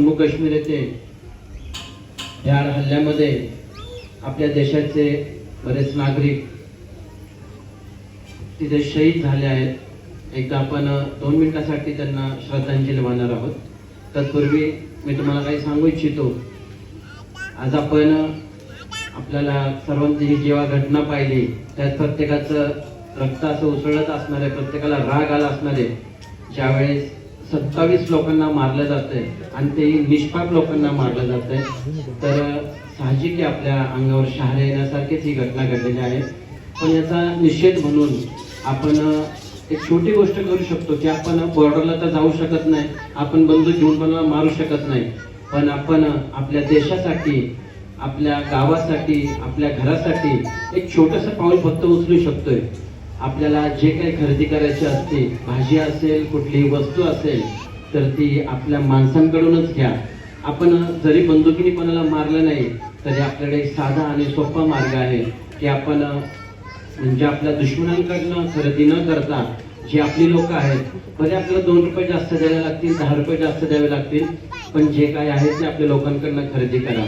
जम्मू काश्मीर येथे या हल्ल्यामध्ये आपल्या देशाचे बरेच नागरिक तिथे शहीद झाले आहेत. एकदा आपण दोन मिनिटासाठी त्यांना श्रद्धांजली वाहणार आहोत. तत्पूर्वी मी तुम्हाला काही सांगू इच्छितो. आज आपण आपल्याला सर्वांची ही जेव्हा घटना पाहिली त्यात प्रत्येकाचं रक्त असं उसळत असणारे प्रत्येकाला राग आला असणारे ज्यावेळेस सत्तावीस लोकांना मारलं जातंय आणि ते निष्पाप लोकांना मारलं जातंय. तर साहजिक आहे आपल्या अंगावर शहारे येण्यासारखीच ही घटना घडलेली आहे. पण याचा निषेध म्हणून आपण एक छोटी गोष्ट करू शकतो की आपण बॉर्डरला तर जाऊ शकत नाही. आपण बंदूक घेऊन पण मारू शकत नाही. पण आपण आपल्या देशासाठी आपल्या गावासाठी आपल्या घरासाठी एक छोटंसं पाऊल फक्त उचलू शकतोय. आपल्याला जे काही खरेदी करायची असते भाजी असेल कुठलीही वस्तू असेल तर ती आपल्या माणसांकडूनच घ्या. आपण जरी बंदुकीने कोणाला मारलं नाही तरी आपल्याकडे एक साधा आणि सोपा मार्ग आहे की आपण म्हणजे आपल्या दुश्मनांकडनं खरेदी न करता जी आपली लोक आहेत भले आपल्याला दोन रुपये जास्त द्यावे लागतील दहा रुपये जास्त द्यावे लागतील पण जे काय आहे ते आपल्या लोकांकडनं खरेदी करा.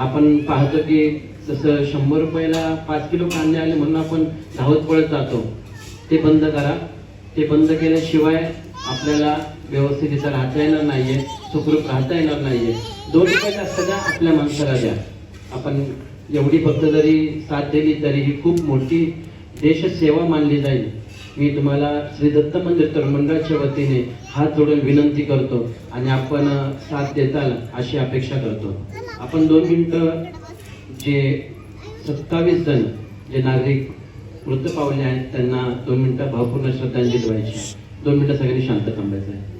आपण पाहतो की जसं शंभर रुपयाला पाच किलो कांदे आले म्हणून आपण धावत पळत जातो. ते बंद करा. ते बंद केल्याशिवाय आपल्याला व्यवस्थित इथं राहता येणार नाहीये सुखरूप राहता येणार नाहीये. दोन रुपये जास्त द्या आपल्या माणसाला द्या. आपण एवढी फक्त जरी साथ दिली तरी ही खूप मोठी देशसेवा मानली जाईल. मी तुम्हाला श्री दत्त मंदिर तर मंडळाच्या वतीने हात जोडून विनंती करतो आणि आपण साथ देताल अशी अपेक्षा करतो. आपण दोन मिनटं जे सत्तावीस जण जे नागरिक मृत पावले आहेत त्यांना दोन मिनटं भावपूर्ण श्रद्धांजली व्हायची दोन मिनटं सगळ्यांनी शांत थांबायचं आहे.